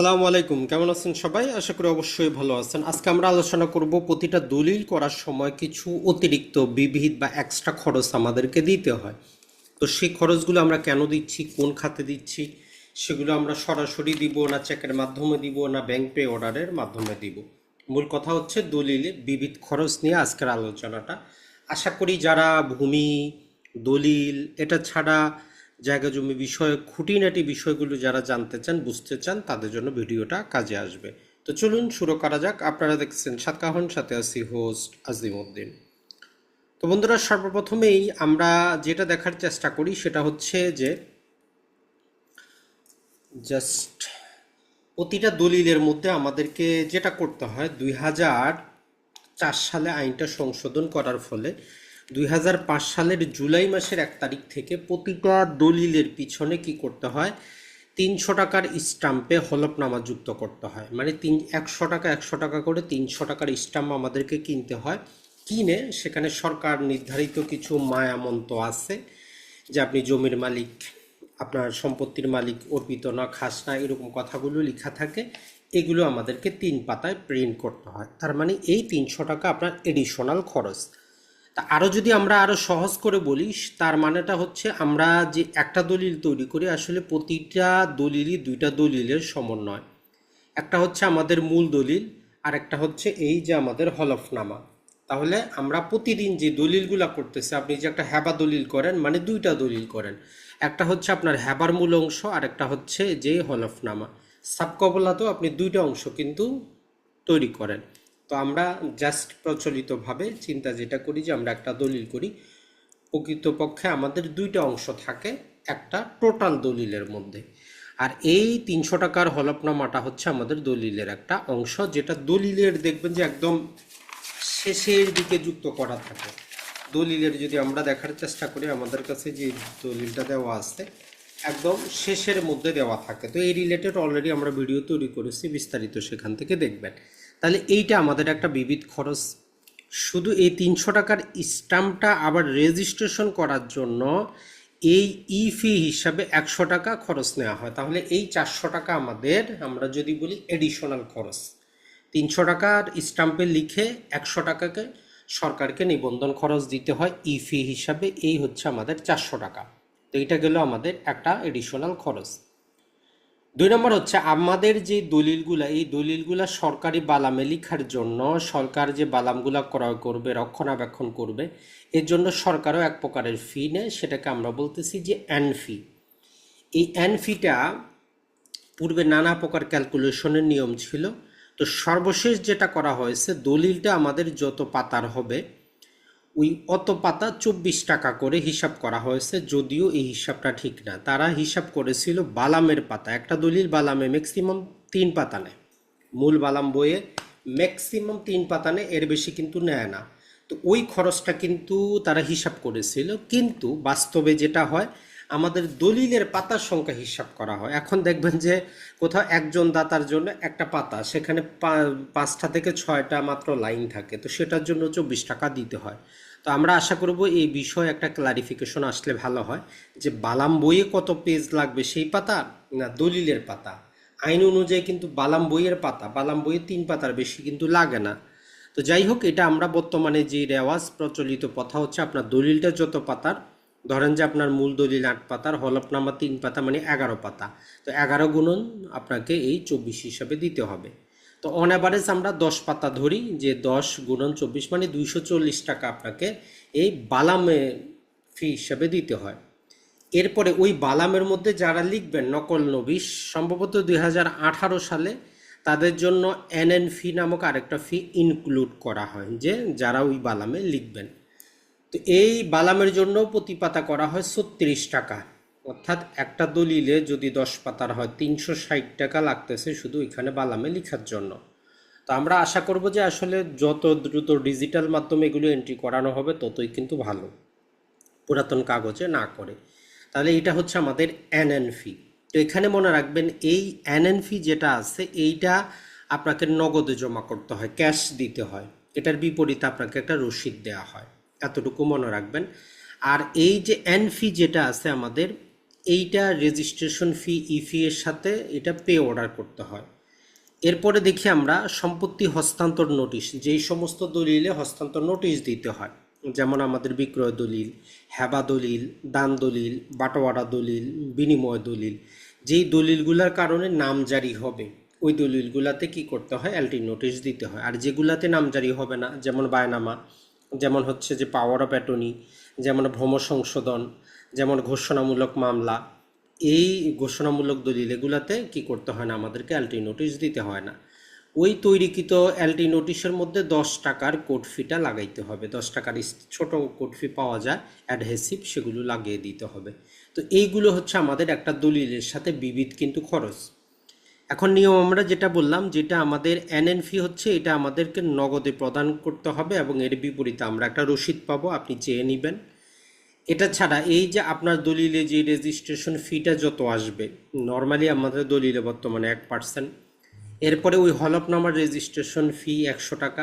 সালামু আলাইকুম। কেমন আছেন সবাই? আশা করি অবশ্যই ভালো আছেন। আজকে আমরা আলোচনা করব প্রতিটা দলিল করার সময় কিছু অতিরিক্ত বিবিধ বা এক্সট্রা খরচ আমাদেরকে দিতে হয়। তো সেই খরচগুলো আমরা কেন দিচ্ছি? কোন খাতে দিচ্ছি? সেগুলো আমরা সরাসরি দিব না চেকের মাধ্যমে দিব না ব্যাংক পে অর্ডারের মাধ্যমে দিব। মূল কথা হচ্ছে দলিলে, বিবিধ খরচ নিয়ে আজকের আলোচনাটা। আশা করি যারা ভূমি, দলিল, এটা ছাড়া জায়গা জমি বিষয়ে, খুঁটিনাটি বিষয়গুলো যারা জানতে চান, বুঝতে চান, তাদের জন্য ভিডিওটা কাজে আসবে। তো চলুন শুরু করা যাক। আপনারা দেখছেন সাতকাহন সাথে আছি হোস্ট আজিমউদ্দিন তো বন্ধুরা, সর্বপ্রথমেই আমরা যেটা দেখার চেষ্টা করি সেটা হচ্ছে যে জাস্ট প্রতিটা দলিলের মধ্যে আমাদেরকে যেটা করতে হয়, দুই হাজার চার সালে আইনটা সংশোধন করার ফলে দুই হাজার পাঁচ সালের জুলাই মাসের এক তারিখ থেকে প্রতিটা দলিলের পিছনে কি করতে হয়? তিনশো টাকার স্টাম্পে হলফনামা যুক্ত করতে হয়। মানে তিন, একশো টাকা একশো টাকা করে তিনশো টাকার স্টাম্প আমাদেরকে কিনতে হয়। কিনে সেখানে সরকার নির্ধারিত কিছু মায়ামন্ত আছে যে আপনি জমির মালিক, আপনার সম্পত্তির মালিক, অর্পিত না, খাস না, এরকম কথাগুলো লেখা থাকে। এগুলো আমাদেরকে তিন পাতায় প্রিন্ট করতে হয়। তার মানে এই তিনশো টাকা আপনার এডিশনাল খরচ। তা আরও যদি আমরা আরও সহজ করে বলি, তার মানেটা হচ্ছে আমরা যে একটা দলিল তৈরি করি, আসলে প্রতিটা দলিলই দুইটা দলিলের সমন্বয়। একটা হচ্ছে আমাদের মূল দলিল, আর একটা হচ্ছে এই যে আমাদের হলফনামা। তাহলে আমরা প্রতিদিন যে দলিলগুলা করতেছি, আপনি যে একটা হ্যাবা দলিল করেন মানে দুইটা দলিল করেন। একটা হচ্ছে আপনার হ্যাবার মূল অংশ, আর একটা হচ্ছে যে হলফনামা। সাবকবলাতেও আপনি দুইটা অংশ কিন্তু তৈরি করেন। তো আমরা জাস্ট প্রচলিতভাবে চিন্তা যেটা করি যে আমরা একটা দলিল করি। প্রকৃতপক্ষে আমাদের দুইটা অংশ থাকে, একটা টোটাল দলিলের মধ্যে। আর এই তিনশো টাকার হলফনামাটা হচ্ছে আমাদের দলিলের একটা অংশ, যেটা দলিলের দেখবেন যে একদম শেষের দিকে যুক্ত করা থাকে। দলিলের যদি আমরা দেখার চেষ্টা করি, আমাদের কাছে যে দলিলটা দেওয়া আছে, একদম শেষের মধ্যে দেওয়া থাকে। তো এই রিলেটেড অলরেডি আমরা ভিডিও তৈরি করেছি, বিস্তারিত সেখান থেকে দেখবেন। তাহলে এইটা আমাদের একটা বিবিধ খরচ। শুধু এই তিনশো টাকার স্টাম্পটা আবার রেজিস্ট্রেশন করার জন্য এই ই ফি হিসাবে একশো টাকা খরচ নেওয়া হয়। তাহলে এই চারশো টাকা আমাদের, আমরা যদি বলি এডিশনাল খরচ। তিনশো টাকার স্টাম্পে লিখে একশো টাকাকে সরকারকে নিবন্ধন খরচ দিতে হয় ই ফি হিসাবে, এই হচ্ছে আমাদের চারশো টাকা। তো এটা গেল আমাদের একটা এডিশনাল খরচ। দুই নম্বর হচ্ছে আমাদের যে দলিলগুলা, এই দলিলগুলা সরকারি বালামে লিখার জন্য সরকার যে বালামগুলা ক্রয় করবে, রক্ষণাবেক্ষণ করবে, এর জন্য সরকারও এক প্রকারের ফি নেয়, সেটাকে আমরা বলতেছি যে অ্যান ফি এই অ্যান ফিটা পূর্বে নানা প্রকার ক্যালকুলেশনের নিয়ম ছিল। তো সর্বশেষ যেটা করা হয়েছে, দলিলটা আমাদের যত পাতার হবে ওই অত পাতা চব্বিশ টাকা করে হিসাব করা হয়েছে, যদিও এই হিসাবটা ঠিক না। তারা হিসাব করেছিল বালামের পাতা। একটা দলিল, বালামে ম্যাক্সিমাম তিন পাতা নেয়। মূল বালাম বইয়ে ম্যাক্সিমাম তিন পাতা নেয়, এর বেশি কিন্তু নেয় না। তো ওই খরচটা কিন্তু তারা হিসাব করেছিল। কিন্তু বাস্তবে যেটা হয়, আমাদের দলিলের পাতার সংখ্যা হিসাব করা হয়। এখন দেখবেন যে কোথাও একজন দাতার জন্য একটা পাতা, সেখানে পাঁচটা থেকে ছয়টা মাত্র লাইন থাকে। তো সেটার জন্য চব্বিশ টাকা দিতে হয়। তো আমরা আশা করব এই বিষয়ে একটা ক্লারিফিকেশন আসলে ভালো হয় যে বালাম বইয়ে কত পেজ লাগবে? সেই পাতা না দলিলের পাতা? আইন অনুযায়ী কিন্তু বালাম বইয়ের পাতা, বালাম বইয়ের তিন পাতার বেশি কিন্তু লাগে না। তো যাই হোক, এটা আমরা বর্তমানে যে রেওয়াজ প্রচলিত কথা হচ্ছে আপনার দলিলটা যত পাতার, ধরেন যে আপনার মূল দলিল আট পাতার হলফনামা তিন পাতা মানে এগারো পাতা। তো এগারো গুণন আপনাকে এই চব্বিশ হিসাবে দিতে হবে। তো অন অ্যাভারেজ আমরা দশ পাতা ধরি, যে দশ গুণন চব্বিশ মানে দুইশো চল্লিশ টাকা আপনাকে এই বালামে ফি হিসাবে দিতে হয়। এরপরে ওই বালামের মধ্যে যারা লিখবেন, নকল নবিশ সম্ভবত দুই হাজার আঠারো সালে তাদের জন্য এনএন ফি নামক আরেকটা ফি ইনক্লুড করা হয়, যে যারা ওই বালামে লিখবেন। তো এই বালামের জন্য প্রতি পাতা করা হয় ছত্রিশ টাকা। অর্থাৎ একটা দলিলে যদি দশ পাতার হয়, তিনশো ষাট টাকা লাগতেছে শুধু এখানে বালামে লেখার জন্য। তো আমরা আশা করব যে আসলে যত দ্রুত ডিজিটাল মাধ্যমে এগুলো এন্ট্রি করানো হবে, ততই কিন্তু ভালো। পুরাতন কাগজে না করে। তাহলে এটা হচ্ছে আমাদের এনএন ফি তো এখানে মনে রাখবেন, এই এনএন ফি যেটা আছে, এইটা আপনাকে নগদে জমা করতে হয়, ক্যাশ দিতে হয়। এটার বিপরীতে আপনাকে একটা রসিদ দেওয়া হয়। এতটুকু মনে রাখবেন। আর এই যে এন ফি যেটা আছে আমাদের এইটা রেজিস্ট্রেশন ফি ইফি এর সাথে এটা পে অর্ডার করতে হয়। এরপরে দেখি আমরা সম্পত্তি হস্তান্তর নোটিশ যেই সমস্ত দলিলে হস্তান্তর নোটিশ দিতে হয়। যেমন আমাদের বিক্রয় দলিল, হেবা দলিল, দান দলিল, বাটোয়ারা দলিল, বিনিময় দলিল, যেই দলিলগুলোর কারণে নাম জারি হবে, ওই দলিলগুলাতে কি করতে হয়? এলটি নোটিশ দিতে হয়। আর যেগুলাতে নাম জারি হবে না, যেমন বায়নামা, যেমন হচ্ছে যে পাওয়ার অফ অ্যাটর্নি যেমন ভ্রম সংশোধন যেমন ঘোষণামূলক মামলা, এই ঘোষণামূলক দলিল এগুলাতে কি করতে হয় না? আমাদেরকে এলটি নোটিশ দিতে হয় না। ওই তৈরিকৃত এলটি নোটিশের মধ্যে দশ টাকার কোড ফিটা লাগাইতে হবে। দশ টাকার ছোট কোড ফি পাওয়া যায় অ্যাডহেসিভ সেগুলো লাগিয়ে দিতে হবে। তো এইগুলো হচ্ছে আমাদের একটা দলিলের সাথে বিবিধ কিন্তু খরচ। এখন নিয়ম আমরা যেটা বললাম, যেটা আমাদের এনএন ফি হচ্ছে, এটা আমাদেরকে নগদে প্রদান করতে হবে এবং এর বিপরীতে আমরা একটা রসিদ পাবো, আপনি চেয়ে নেবেন। এটা ছাড়া এই যে আপনার দলিলে যে রেজিস্ট্রেশন ফিটা যত আসবে নর্মালি আমাদের দলিলে বর্তমানে এক পার্সেন্ট এরপরে ওই হলফনামার রেজিস্ট্রেশন ফি একশো টাকা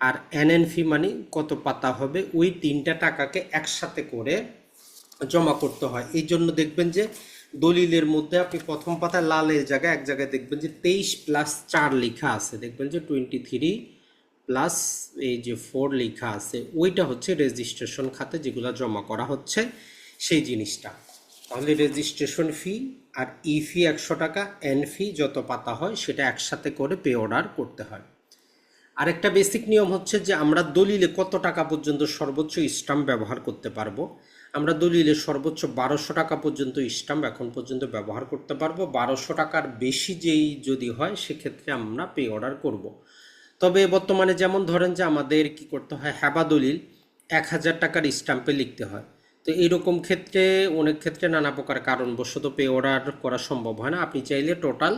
আর এনএন ফি মানে কত পাতা হবে, ওই তিনটা টাকাকে একসাথে করে জমা করতে হয়। এই জন্য দেখবেন যে দলিলের মধ্যে আপনি প্রথম পাতা লালের জায়গায় এক জায়গায় দেখবেন যে তেইশ প্লাস চার লেখা আছে। দেখবেন যে টোয়েন্টি থ্রি প্লাস এই যে ফোর লেখা আছে, ওইটা হচ্ছে রেজিস্ট্রেশন খাতে যেগুলো জমা করা হচ্ছে, সেই জিনিসটা। তাহলে রেজিস্ট্রেশন ফি আর ই ফি একশো টাকা এন ফি যত পাতা হয় সেটা একসাথে করে পে অর্ডার করতে হয়। আরেকটা বেসিক নিয়ম হচ্ছে যে আমরা দলিলে কত টাকা পর্যন্ত সর্বোচ্চ স্টাম্প ব্যবহার করতে পারব? আমরা দলিলে সর্বোচ্চ বারোশো টাকা পর্যন্ত স্টাম্প এখন পর্যন্ত ব্যবহার করতে পারব। বারোশো টাকার বেশি যেই যদি হয়, সেক্ষেত্রে আমরা পে অর্ডার করব। তবে বর্তমানে যেমন ধরেন যে আমাদের কি করতে হয় হ্যাবা দলিল এক হাজার টাকার স্টাম্পে লিখতে হয়। তো এইরকম ক্ষেত্রে, অনেক ক্ষেত্রে নানা প্রকার কারণবশত পে অর্ডার করা সম্ভব হয় না। আপনি চাইলে টোটাল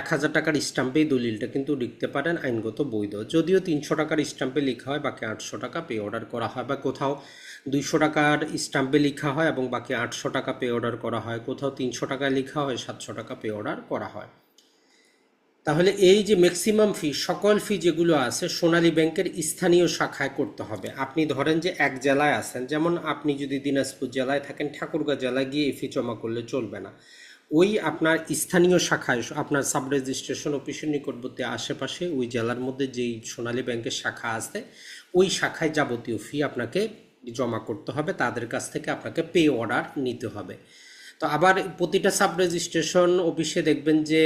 এক হাজার টাকার স্টাম্পেই দলিলটা কিন্তু লিখতে পারেন আইনগত বৈধ। যদিও তিনশো টাকার স্টাম্পে লেখা হয়, বাকি আটশো টাকা পে অর্ডার করা হয় বা কোথাও দুইশো টাকার স্টাম্পে লেখা হয় এবং বাকি আটশো টাকা পে অর্ডার করা হয়। কোথাও তিনশো টাকায় লেখা হয়, সাতশো টাকা পে অর্ডার করা হয়। তাহলে এই যে ম্যাক্সিমাম ফি সকল ফি যেগুলো আছে সোনালী ব্যাংকের স্থানীয় শাখায় করতে হবে। আপনি ধরেন যে এক জেলায় আছেন, যেমন আপনি যদি দিনাজপুর জেলায় থাকেন, ঠাকুরগাঁ জেলায় গিয়ে ফি জমা করলে চলবে না। ওই আপনার স্থানীয় শাখায়, আপনার সাব রেজিস্ট্রেশন অফিসের নিকটবর্তী আশেপাশে, ওই জেলার মধ্যে যেই সোনালী ব্যাংকের শাখা আছে, ওই শাখায় যাবতীয় ফি আপনাকে জমা করতে হবে। তাদের কাছ থেকে আপনাকে পে অর্ডার নিতে হবে। তো আবার প্রতিটা সাব রেজিস্ট্রেশন অফিসে দেখবেন যে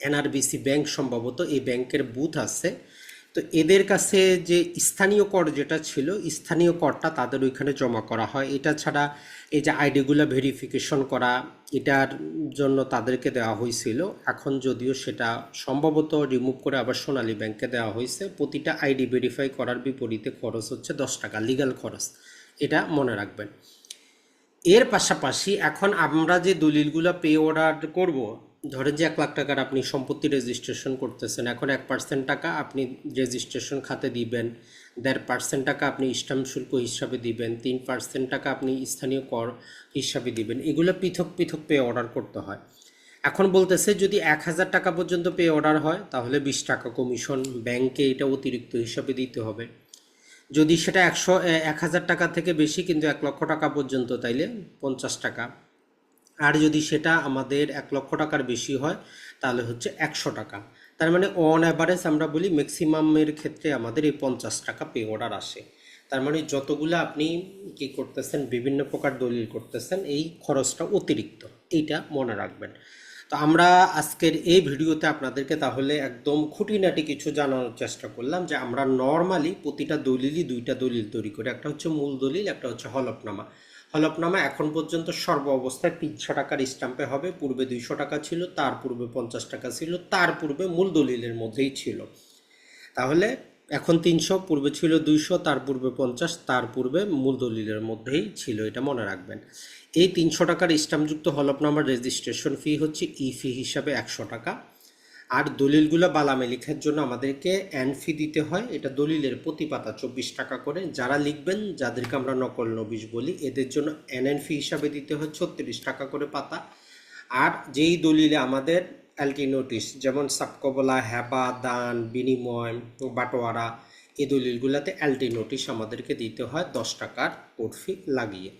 এনআরবিসি ব্যাংক সম্ভবত এই ব্যাংকের বুথ আছে। তো এদের কাছে যে স্থানীয় কর যেটা ছিল, স্থানীয় করটা তাদের ওইখানে জমা করা হয়। এটা ছাড়া এই যে আইডিগুলো ভেরিফিকেশন করা, এটার জন্য তাদেরকে দেওয়া হয়েছিল। এখন যদিও সেটা সম্ভবত রিমুভ করে আবার সোনালী ব্যাংকে দেওয়া হয়েছে। প্রতিটা আইডি ভেরিফাই করার বিপরীতে খরচ হচ্ছে দশ টাকা, লিগাল খরচ। এটা মনে রাখবেন। এর পাশাপাশি এখন আমরা যে দলিলগুলো পে অর্ডার করব ধরেন যে এক লাখ টাকার আপনি সম্পত্তি রেজিস্ট্রেশন করতেছেন, এখন এক পার্সেন্ট টাকা আপনি রেজিস্ট্রেশন খাতে দিবেন, দেড় পার্সেন্ট টাকা আপনি স্টাম্প শুল্ক হিসাবে দিবেন, তিন পার্সেন্ট টাকা আপনি স্থানীয় কর হিসাবে দিবেন, এগুলো পৃথক পৃথক পে অর্ডার করতে হয়। এখন বলতেছে যদি এক হাজার টাকা পর্যন্ত পে অর্ডার হয়, তাহলে বিশ টাকা কমিশন ব্যাংকে এটা অতিরিক্ত হিসাবে দিতে হবে। যদি সেটা একশো এক হাজার টাকা থেকে বেশি, কিন্তু এক লক্ষ টাকা পর্যন্ত, তাইলে পঞ্চাশ টাকা। আর যদি সেটা আমাদের এক লক্ষ টাকার বেশি হয়, তাহলে হচ্ছে একশো টাকা। তার মানে অন অ্যাভারেজ আমরা বলি ম্যাক্সিমামের ক্ষেত্রে আমাদের এই পঞ্চাশ টাকা পে অর্ডার আসে। তার মানে যতগুলো আপনি কি করতেছেন, বিভিন্ন প্রকার দলিল করতেছেন, এই খরচটা অতিরিক্ত। এইটা মনে রাখবেন। তো আমরা আজকের এই ভিডিওতে আপনাদেরকে তাহলে একদম খুঁটিনাটি কিছু জানানোর চেষ্টা করলাম যে আমরা নর্মালি প্রতিটা দলিলই দুইটা দলিল তৈরি করি। একটা হচ্ছে মূল দলিল, একটা হচ্ছে হলফনামা। হলফনামা এখন পর্যন্ত সর্ব অবস্থায় তিনশো টাকার স্টাম্পে হবে। পূর্বে দুইশো টাকা ছিল, তার পূর্বে পঞ্চাশ টাকা ছিল, তার পূর্বে মূল দলিলের মধ্যেই ছিল। তাহলে এখন তিনশো, পূর্বে ছিল দুইশো, তার পূর্বে পঞ্চাশ, তার পূর্বে মূল দলিলের মধ্যেই ছিল, এটা মনে রাখবেন। এই তিনশো টাকার স্টাম্পযুক্ত হলফনামার রেজিস্ট্রেশন ফি হচ্ছে ই ফি হিসাবে একশো টাকা। আর দলিলগুলো বালামে লেখার জন্য আমাদেরকে অ্যান ফি দিতে হয়। এটা দলিলের প্রতি পাতা চব্বিশ টাকা করে। যারা লিখবেন, যাদেরকে আমরা নকল নবিশ বলি, এদের জন্য এন ফি হিসাবে দিতে হয় ছত্রিশ টাকা করে পাতা। আর যেই দলিলে আমাদের অ্যালটি নোটিশ, যেমন সাবকবলা হ্যাবা দান, বিনিময়, বাটোয়ারা, এই দলিলগুলোতে অ্যালটি নোটিশ আমাদেরকে দিতে হয় দশ টাকার কোড ফি লাগিয়ে।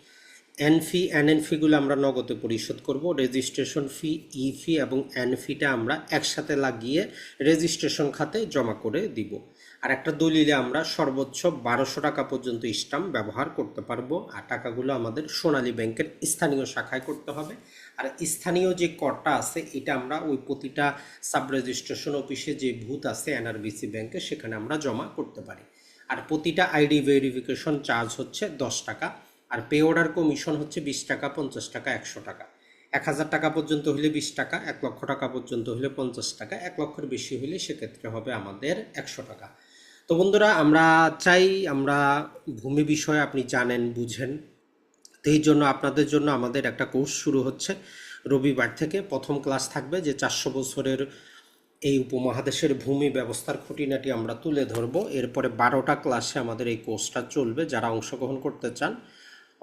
এন ফি এন ফিগুলো আমরা নগদে পরিশোধ করব। রেজিস্ট্রেশন ফি ই ফি এবং এন ফিটা আমরা একসাথে লাগিয়ে রেজিস্ট্রেশন খাতে জমা করে দিব। আর একটা দলিলে আমরা সর্বোচ্চ বারোশো টাকা পর্যন্ত স্টাম্প ব্যবহার করতে পারব। আর টাকাগুলো আমাদের সোনালী ব্যাংকের স্থানীয় শাখায় করতে হবে। আর স্থানীয় যে করটা আছে, এটা আমরা ওই প্রতিটা সাব রেজিস্ট্রেশন অফিসে যে ভূত আছে এনআরবিসি ব্যাংকে সেখানে আমরা জমা করতে পারি। আর প্রতিটা আইডি ভেরিফিকেশন চার্জ হচ্ছে দশ টাকা। আর পে অর্ডার কমিশন হচ্ছে বিশ টাকা, পঞ্চাশ টাকা, একশো টাকা। এক হাজার টাকা পর্যন্ত হলে বিশ টাকা, এক লক্ষ টাকা পর্যন্ত হলে পঞ্চাশ টাকা, এক লক্ষের বেশি হলে সেক্ষেত্রে হবে আমাদের একশো টাকা। তো বন্ধুরা, আমরা চাই আমরা ভূমি বিষয়ে আপনি জানেন, বুঝেন। তো এই জন্য আপনাদের জন্য আমাদের একটা কোর্স শুরু হচ্ছে রবিবার থেকে। প্রথম ক্লাস থাকবে যে চারশো বছরের এই উপমহাদেশের ভূমি ব্যবস্থার খুঁটিনাটি আমরা তুলে ধরবো। এরপরে বারোটা ক্লাসে আমাদের এই কোর্সটা চলবে। যারা অংশগ্রহণ করতে চান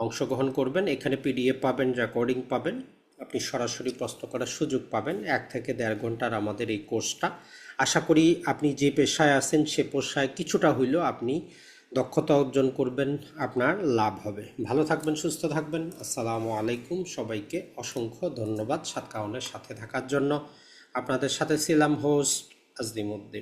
অংশগ্রহণ করবেন, এখানে পিডিএফ পাবেন রেকর্ডিং পাবেন, আপনি সরাসরি প্রশ্ন করার সুযোগ পাবেন, এক থেকে দেড় ঘণ্টার আমাদের এই কোর্সটা। আশা করি আপনি যে পেশায় আছেন সে পেশায় কিছুটা হইলেও আপনি দক্ষতা অর্জন করবেন, আপনার লাভ হবে। ভালো থাকবেন, সুস্থ থাকবেন। আসসালামু আলাইকুম। সবাইকে অসংখ্য ধন্যবাদ সাতকাউনের সাথে থাকার জন্য। আপনাদের সাথে ছিলাম হোস্ট আজদিমুদ্দিন